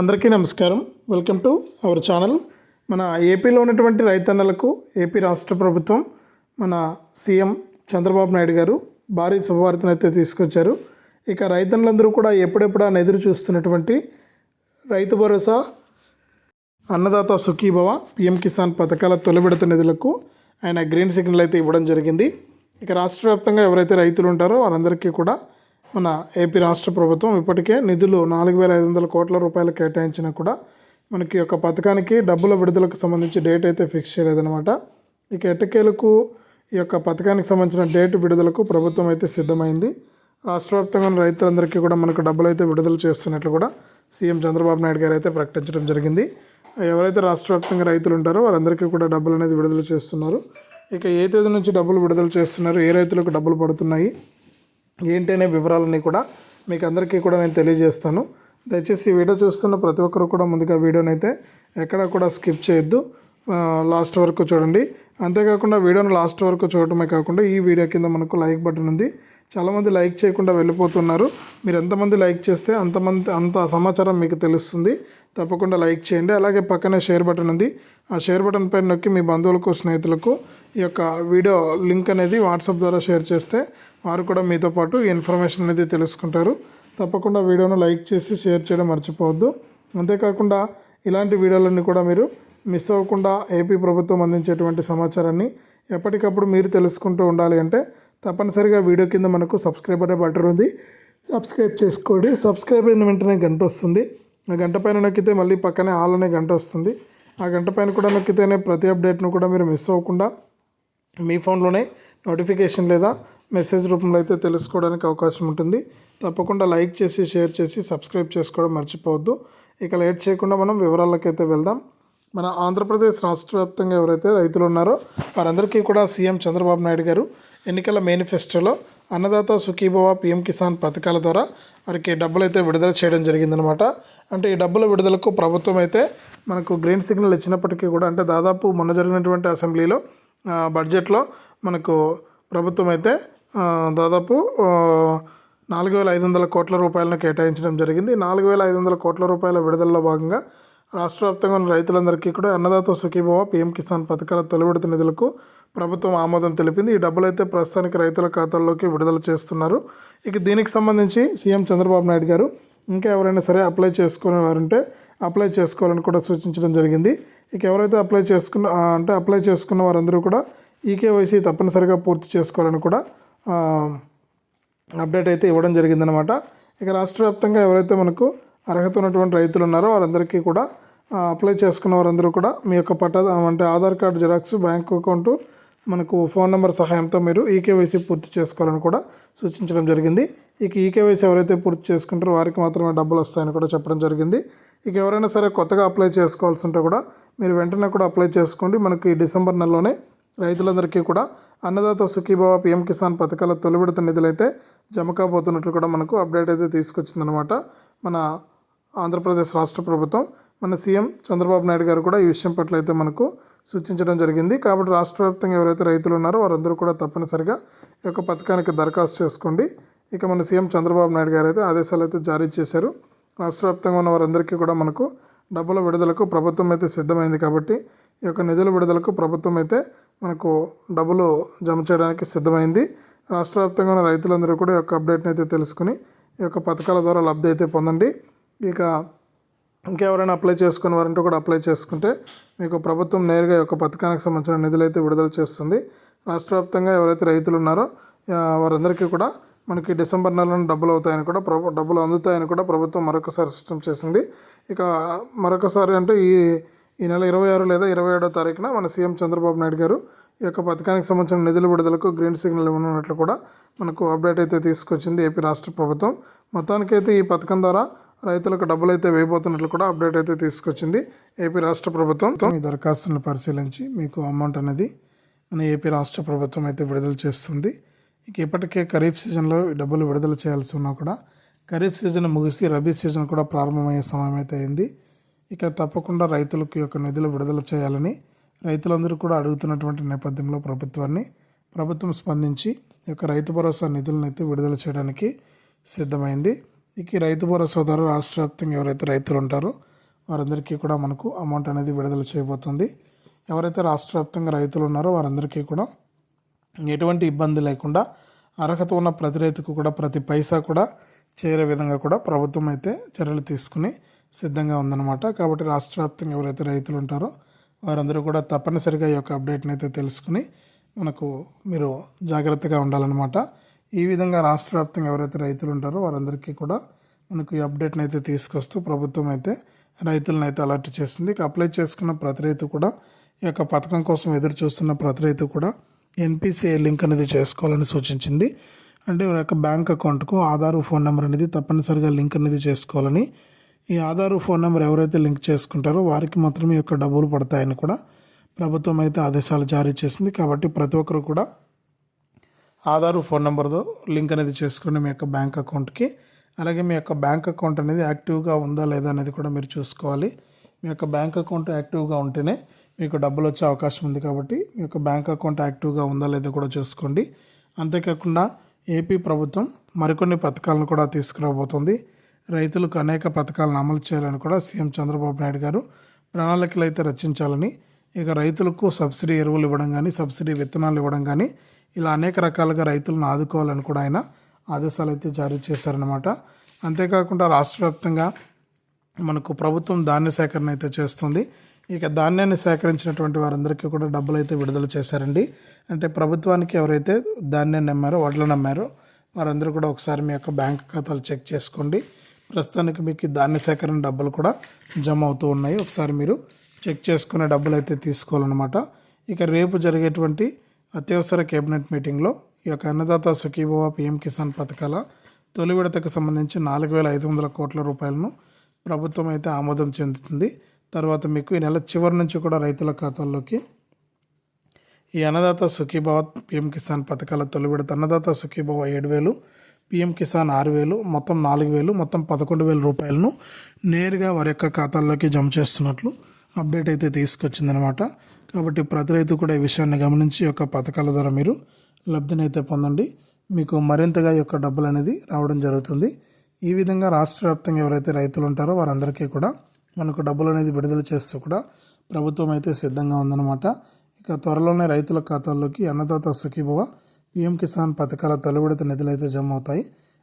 అందరికీ నమస్కారం. Welcome to our channel మన ఏపీలో ఉన్నటువంటి రైతన్నలకు ఏపీ రాష్ట్ర ప్రభుత్వం మన సీఎం చంద్రబాబు నాయుడు గారు భారీ శుభవార్తను అయితే తీసుకొచ్చారు. ఇక రైతన్నులందరూ కూడా ఎప్పుడెప్పుడు ఎదురు చూస్తున్నటువంటి రైతు భరోసా అన్నదాత సుఖీభవ పిఎం కిసాన్ పథకాల తొలి విడత నిధులకు ఆయన గ్రీన్ సిగ్నల్ అయితే ఇవ్వడం జరిగింది. ఇక రాష్ట్ర వ్యాప్తంగా ఎవరైతే రైతులు ఉంటారో వారందరికీ కూడా మన ఏపీ రాష్ట్ర ప్రభుత్వం ఇప్పటికే నిధులు నాలుగు వేల ఐదు వందల కోట్ల రూపాయలు కేటాయించినా కూడా మనకి యొక్క పథకానికి డబ్బుల విడుదలకు సంబంధించి డేట్ అయితే ఫిక్స్ చేయలేదన్నమాట. ఇక ఎట్టకేలకు ఈ యొక్క పథకానికి సంబంధించిన డేట్ విడుదలకు ప్రభుత్వం అయితే సిద్ధమైంది. రాష్ట్ర వ్యాప్తంగా ఉన్న రైతులందరికీ కూడా మనకు డబ్బులు అయితే విడుదల చేస్తున్నట్లు కూడా సీఎం చంద్రబాబు నాయుడు గారు అయితే ప్రకటించడం జరిగింది. ఎవరైతే రాష్ట్ర వ్యాప్తంగా రైతులు ఉంటారో వారందరికీ కూడా డబ్బులు అనేది విడుదల చేస్తున్నారు. ఇక ఏ తేదీ నుంచి డబ్బులు విడుదల చేస్తున్నారు? ఏ రైతులకు డబ్బులు పడుతున్నాయి? ఏంటి అనే వివరాలన్నీ కూడా మీకు అందరికీ కూడా నేను తెలియజేస్తాను. దయచేసి ఈ వీడియో చూస్తున్న ప్రతి ఒక్కరు కూడా ముందుగా వీడియోని అయితే ఎక్కడా కూడా స్కిప్ చేయొద్దు. లాస్ట్ వరకు చూడండి. అంతేకాకుండా వీడియోని లాస్ట్ వరకు చూడటమే కాకుండా ఈ వీడియో కింద మనకు లైక్ బటన్ ఉంది. చాలామంది లైక్ చేయకుండా వెళ్ళిపోతున్నారు. మీరు ఎంతమంది లైక్ చేస్తే అంతమంది అంత సమాచారం మీకు తెలుస్తుంది. తప్పకుండా లైక్ చేయండి. అలాగే పక్కనే షేర్ బటన్ ఉంది. ఆ షేర్ బటన్ పైన నొక్కి మీ బంధువులకు స్నేహితులకు ఈ యొక్క వీడియో లింక్ అనేది వాట్సాప్ ద్వారా షేర్ చేస్తే వారు కూడా మీతో పాటు ఇన్ఫర్మేషన్ అనేది తెలుసుకుంటారు. తప్పకుండా వీడియోను లైక్ చేసి షేర్ చేయడం మర్చిపోవద్దు. అంతేకాకుండా ఇలాంటి వీడియోలన్నీ కూడా మీరు మిస్ అవ్వకుండా ఏపీ ప్రభుత్వం అందించేటువంటి సమాచారాన్ని ఎప్పటికప్పుడు మీరు తెలుసుకుంటూ ఉండాలి అంటే తప్పనిసరిగా వీడియో కింద మనకు సబ్స్క్రైబ్ అనే బటన్ ఉంది. సబ్స్క్రైబ్ చేసుకోండి. సబ్స్క్రైబ్ అయిన వెంటనే గంట వస్తుంది. ఆ గంట పైన నొక్కితే మళ్ళీ పక్కనే ఆల్ అనే గంట వస్తుంది. ఆ గంట పైన కూడా నొక్కితేనే ప్రతి అప్డేట్ను కూడా మీరు మిస్ అవ్వకుండా మీ ఫోన్లోనే నోటిఫికేషన్ లేదా మెసేజ్ రూపంలో అయితే తెలుసుకోవడానికి అవకాశం ఉంటుంది. తప్పకుండా లైక్ చేసి షేర్ చేసి సబ్స్క్రైబ్ చేసుకోవడం మర్చిపోవద్దు. ఇక లేట్ చేయకుండా మనం వివరాలకైతే వెళ్దాం. మన ఆంధ్రప్రదేశ్ రాష్ట్ర వ్యాప్తంగా ఎవరైతే రైతులు ఉన్నారో వారందరికీ కూడా సీఎం చంద్రబాబు నాయుడు గారు ఎన్నికల మేనిఫెస్టోలో అన్నదాత సుఖీభవ పిఎం కిసాన్ పథకాల ద్వారా వారికి డబ్బులు అయితే విడుదల చేయడం జరిగిందనమాట అంటే ఈ డబ్బుల విడుదలకు ప్రభుత్వం అయితే మనకు గ్రీన్ సిగ్నల్ ఇచ్చినప్పటికీ కూడా అంటే దాదాపు మొన్న జరిగినటువంటి అసెంబ్లీలో బడ్జెట్లో మనకు ప్రభుత్వం అయితే దాదాపు నాలుగు వేల ఐదు వందల కోట్ల రూపాయలను కేటాయించడం జరిగింది. నాలుగు వేల ఐదు వందల కోట్ల రూపాయల విడుదలలో భాగంగా రాష్ట్ర వ్యాప్తంగా ఉన్న రైతులందరికీ కూడా అన్నదాత సుఖీభవ పిఎం కిసాన్ పథకాల తొలివిడత నిధులకు ప్రభుత్వం ఆమోదం తెలిపింది. ఈ డబ్బులు అయితే ప్రస్తుతానికి రైతుల ఖాతాల్లోకి విడుదల చేస్తున్నారు. ఇక దీనికి సంబంధించి సీఎం చంద్రబాబు నాయుడు గారు ఇంకా ఎవరైనా సరే అప్లై చేసుకునే వారుంటే అప్లై చేసుకోవాలని కూడా సూచించడం జరిగింది. ఇక ఎవరైతే అప్లై చేసుకున్న అంటే అప్లై చేసుకున్న వారందరూ కూడా ఈకేవైసీ తప్పనిసరిగా పూర్తి చేసుకోవాలని కూడా అప్డేట్ అయితే ఇవ్వడం జరిగిందనమాట ఇక రాష్ట్ర వ్యాప్తంగా ఎవరైతే మనకు అర్హత ఉన్నటువంటి రైతులు ఉన్నారో వారందరికీ కూడా అప్లై చేసుకున్న వారందరూ కూడా మీ యొక్క పట్టా అంటే Aadhaar card xerox bank account మనకు ఫోన్ నెంబర్ సహాయంతో మీరు ఈకేవైసీ పూర్తి చేసుకోవాలని కూడా సూచించడం జరిగింది. ఇక ఈకేవైసీ ఎవరైతే పూర్తి చేసుకుంటారో వారికి మాత్రమే డబ్బులు వస్తాయని కూడా చెప్పడం జరిగింది. ఇక ఎవరైనా సరే కొత్తగా అప్లై చేసుకోవాల్సి ఉంటే కూడా మీరు వెంటనే కూడా అప్లై చేసుకోండి. మనకి ఈ డిసెంబర్ నెలలోనే రైతులందరికీ కూడా అన్నదాత సుఖీభావ పిఎం కిసాన్ పథకాల తొలి విడత నిధులైతే జమ కాబోతున్నట్లు కూడా మనకు అప్డేట్ అయితే తీసుకొచ్చిందనమాట మన ఆంధ్రప్రదేశ్ రాష్ట్ర ప్రభుత్వం మన సీఎం చంద్రబాబు నాయుడు గారు కూడా ఈ విషయం పట్ల అయితే మనకు సూచించడం జరిగింది. కాబట్టి రాష్ట్ర వ్యాప్తంగా ఎవరైతే రైతులు ఉన్నారో వారందరూ కూడా తప్పనిసరిగా ఈ యొక్క పథకానికి దరఖాస్తు చేసుకోండి. ఇక మన సీఎం చంద్రబాబు నాయుడు గారు అయితే ఆదేశాలు అయితే జారీ చేశారు. రాష్ట్ర వ్యాప్తంగా ఉన్న వారందరికీ కూడా మనకు డబ్బుల విడుదలకు ప్రభుత్వం అయితే సిద్ధమైంది కాబట్టి ఈ యొక్క నిధుల విడుదలకు ప్రభుత్వం అయితే మనకు డబ్బులు జమ చేయడానికి సిద్ధమైంది. రాష్ట్ర వ్యాప్తంగా ఉన్న రైతులందరూ కూడా ఈ యొక్క అప్డేట్ని అయితే తెలుసుకుని ఈ యొక్క పథకాల ద్వారా లబ్ధి అయితే పొందండి. ఇక ఇంకెవరైనా అప్లై చేసుకుని వారంటే కూడా అప్లై చేసుకుంటే మీకు ప్రభుత్వం నేరుగా ఈ యొక్క పథకానికి సంబంధించిన నిధులు అయితే విడుదల చేస్తుంది. రాష్ట్ర వ్యాప్తంగా ఎవరైతే రైతులు ఉన్నారో వారందరికీ కూడా మనకి డిసెంబర్ నెలలో డబ్బులు అవుతాయని కూడా ప్రభు డబ్బులు అందుతాయని కూడా ప్రభుత్వం మరొకసారి సిస్టమ్ చేసింది. ఇక మరొకసారి అంటే ఈ ఈ నెల ఇరవై ఆరు లేదా ఇరవై ఏడో తారీఖున మన సీఎం చంద్రబాబు నాయుడు గారు ఈ యొక్క పథకానికి సంబంధించిన నిధుల విడుదలకు గ్రీన్ సిగ్నల్ ఇవ్వనున్నట్లు కూడా మనకు అప్డేట్ అయితే తీసుకొచ్చింది ఏపీ రాష్ట్ర ప్రభుత్వం. మొత్తానికైతే ఈ పథకం ద్వారా రైతులకు డబ్బులు అయితే వేయబోతున్నట్లు కూడా అప్డేట్ అయితే తీసుకొచ్చింది ఏపీ రాష్ట్ర ప్రభుత్వం. మీ దరఖాస్తులను పరిశీలించి మీకు అమౌంట్ అనేది మన ఏపీ రాష్ట్ర ప్రభుత్వం అయితే విడుదల చేస్తుంది. ఇక ఇప్పటికే ఖరీఫ్ సీజన్లో డబ్బులు విడుదల చేయాల్సి ఉన్నా కూడా ఖరీఫ్ సీజన్ ముగిసి రబీ సీజన్ కూడా ప్రారంభమయ్యే సమయం అయితే అయింది. ఇక తప్పకుండా రైతులకు యొక్క నిధులు విడుదల చేయాలని రైతులందరూ కూడా అడుగుతున్నటువంటి నేపథ్యంలో ప్రభుత్వాన్ని ప్రభుత్వం స్పందించి ఈ యొక్క రైతు భరోసా నిధులను అయితే విడుదల చేయడానికి సిద్ధమైంది. ఇక ఈ రైతు భరోసా ద్వారా రాష్ట్ర వ్యాప్తంగా ఎవరైతే రైతులు ఉంటారో వారందరికీ కూడా మనకు అమౌంట్ అనేది విడుదల చేయబోతుంది. ఎవరైతే రాష్ట్ర వ్యాప్తంగా రైతులు ఉన్నారో వారందరికీ కూడా ఎటువంటి ఇబ్బంది లేకుండా అర్హత ఉన్న ప్రతి రైతుకు కూడా ప్రతి పైసా కూడా చేరే విధంగా కూడా ప్రభుత్వం అయితే చర్యలు తీసుకుని సిద్ధంగా ఉందన్నమాట. కాబట్టి రాష్ట్ర వ్యాప్తంగా ఎవరైతే రైతులు ఉంటారో వారందరూ కూడా తప్పనిసరిగా ఈ యొక్క అప్డేట్ని అయితే తెలుసుకుని మనకు మీరు జాగ్రత్తగా ఉండాలన్నమాట. ఈ విధంగా రాష్ట్ర వ్యాప్తంగా ఎవరైతే రైతులు ఉంటారో వారందరికీ కూడా మనకు ఈ అప్డేట్ని అయితే తీసుకొస్తూ ప్రభుత్వం అయితే రైతులను అయితే అలర్ట్ చేసింది ఇక అప్లై చేసుకున్న ప్రతి రైతు కూడా ఈ యొక్క పథకం కోసం ఎదురు చూస్తున్న ప్రతి రైతు కూడా ఎన్పిసిఐ లింక్ అనేది చేసుకోవాలని సూచించింది. అంటే వారి యొక్క బ్యాంక్ అకౌంట్కు ఆధారు ఫోన్ నెంబర్ అనేది తప్పనిసరిగా లింక్ అనేది చేసుకోవాలని ఈ ఆధారు ఫోన్ నెంబర్ ఎవరైతే లింక్ చేసుకుంటారో వారికి మాత్రమే ఈ యొక్క డబ్బులు పడతాయని కూడా ప్రభుత్వం అయితే ఆదేశాలు జారీ చేసింది. కాబట్టి ప్రతి ఒక్కరు కూడా ఆధార్ ఫోన్ నెంబర్తో లింక్ అనేది చేసుకుని మీ యొక్క బ్యాంక్ అకౌంట్కి. అలాగే మీ యొక్క బ్యాంక్ అకౌంట్ అనేది యాక్టివ్గా ఉందా లేదా అనేది కూడా మీరు చూసుకోవాలి. మీ యొక్క బ్యాంక్ అకౌంట్ యాక్టివ్గా ఉంటేనే మీకు డబ్బులు వచ్చే అవకాశం ఉంది కాబట్టి మీ యొక్క బ్యాంక్ అకౌంట్ యాక్టివ్గా ఉందా లేదా కూడా చూసుకోండి. అంతేకాకుండా ఏపీ ప్రభుత్వం మరికొన్ని పథకాలను కూడా తీసుకురాబోతుంది. రైతులకు అనేక పథకాలను అమలు చేయాలని కూడా సీఎం చంద్రబాబు నాయుడు గారు ప్రణాళికలు అయితే రచించాలని ఇక రైతులకు సబ్సిడీ ఎరువులు ఇవ్వడం కానీ సబ్సిడీ విత్తనాలు ఇవ్వడం కానీ ఇలా అనేక రకాలుగా రైతులను ఆదుకోవాలని కూడా ఆయన ఆదేశాలు అయితే జారీ చేశారనమాట అంతేకాకుండా రాష్ట్ర వ్యాప్తంగా మనకు ప్రభుత్వం ధాన్య సేకరణ అయితే చేస్తుంది. ఇక ధాన్యాన్ని సేకరించినటువంటి వారందరికీ కూడా డబ్బులు అయితే విడుదల చేశారండి. అంటే ప్రభుత్వానికి ఎవరైతే ధాన్యాన్ని నమ్మారో వడ్లు నమ్మారో వారందరూ కూడా ఒకసారి మీ యొక్క బ్యాంక్ ఖాతాలు చెక్ చేసుకోండి. ప్రస్తుతానికి మీకు ధాన్య సేకరణ డబ్బులు కూడా జమ అవుతూ ఉన్నాయి. ఒకసారి మీరు చెక్ చేసుకునే డబ్బులు అయితే తీసుకోవాలన్నమాట. ఇక రేపు జరిగేటువంటి అత్యవసర కేబినెట్ మీటింగ్లో ఈ యొక్క అన్నదాత సుఖీభవ పిఎం కిసాన్ పథకాల తొలి విడతకు సంబంధించి నాలుగు వేల ఐదు వందల కోట్ల రూపాయలను ప్రభుత్వం అయితే ఆమోదం చెందుతుంది. తర్వాత మీకు ఈ నెల చివరి నుంచి కూడా రైతుల ఖాతాల్లోకి ఈ అన్నదాత సుఖీభవ పిఎం కిసాన్ పథకాల తొలి విడత అన్నదాత సుఖీభవ ఏడు వేలు పిఎం కిసాన్ ఆరు వేలు మొత్తం నాలుగు వేలు మొత్తం పదకొండు వేల రూపాయలను నేరుగా వారి యొక్క ఖాతాల్లోకి జమ చేస్తున్నట్లు అప్డేట్ అయితే తీసుకొచ్చిందనమాట కాబట్టి ప్రతి రైతు కూడా ఈ విషయాన్ని గమనించి యొక్క పథకాల ద్వారా మీరు లబ్ధినైతే పొందండి. మీకు మరింతగా ఈ యొక్క డబ్బులు అనేది రావడం జరుగుతుంది. ఈ విధంగా రాష్ట్ర వ్యాప్తంగా ఎవరైతే రైతులు ఉంటారో వారందరికీ కూడా మనకు డబ్బులు అనేది విడుదల చేస్తూ కూడా ప్రభుత్వం అయితే సిద్ధంగా ఉందన్నమాట. ఇక త్వరలోనే రైతుల ఖాతాల్లోకి అన్నదాత సుఖీభవ పిఎం కిసాన్ పథకాల తొలి విడత నిధులు అయితే జమ అవుతాయి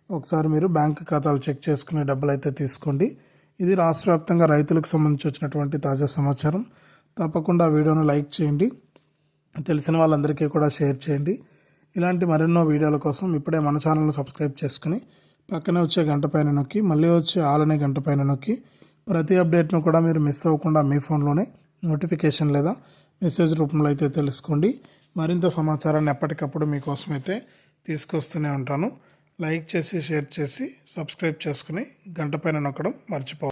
ఒకసారి మీరు బ్యాంక్ ఖాతాలు చెక్ చేసుకునే డబ్బులు అయితే తీసుకోండి. ఇది రాష్ట్ర వ్యాప్తంగా రైతులకు సంబంధించి వచ్చినటువంటి తాజా సమాచారం. తప్పకుండా వీడియోను లైక్ చేయండి. తెలిసిన వాళ్ళందరికీ కూడా షేర్ చేయండి. ఇలాంటి మరెన్నో వీడియోల కోసం ఇప్పుడే మన ఛానల్ను సబ్స్క్రైబ్ చేసుకుని పక్కనే వచ్చే గంట పైన నొక్కి మళ్ళీ వచ్చే ఆల్ అనే గంట పైన నొక్కి ప్రతి అప్డేట్ను కూడా మీరు మిస్ అవ్వకుండా మీ ఫోన్లోనే నోటిఫికేషన్ లేదా మెసేజ్ రూపంలో అయితే తెలుసుకోండి. మరింత సమాచారాన్ని ఎప్పటికప్పుడు మీకోసం అయితే తీసుకొస్తూనే ఉంటాను. లైక్ చేసి షేర్ చేసి సబ్స్క్రైబ్ చేసుకుని గంట పైన నొక్కడం మర్చిపో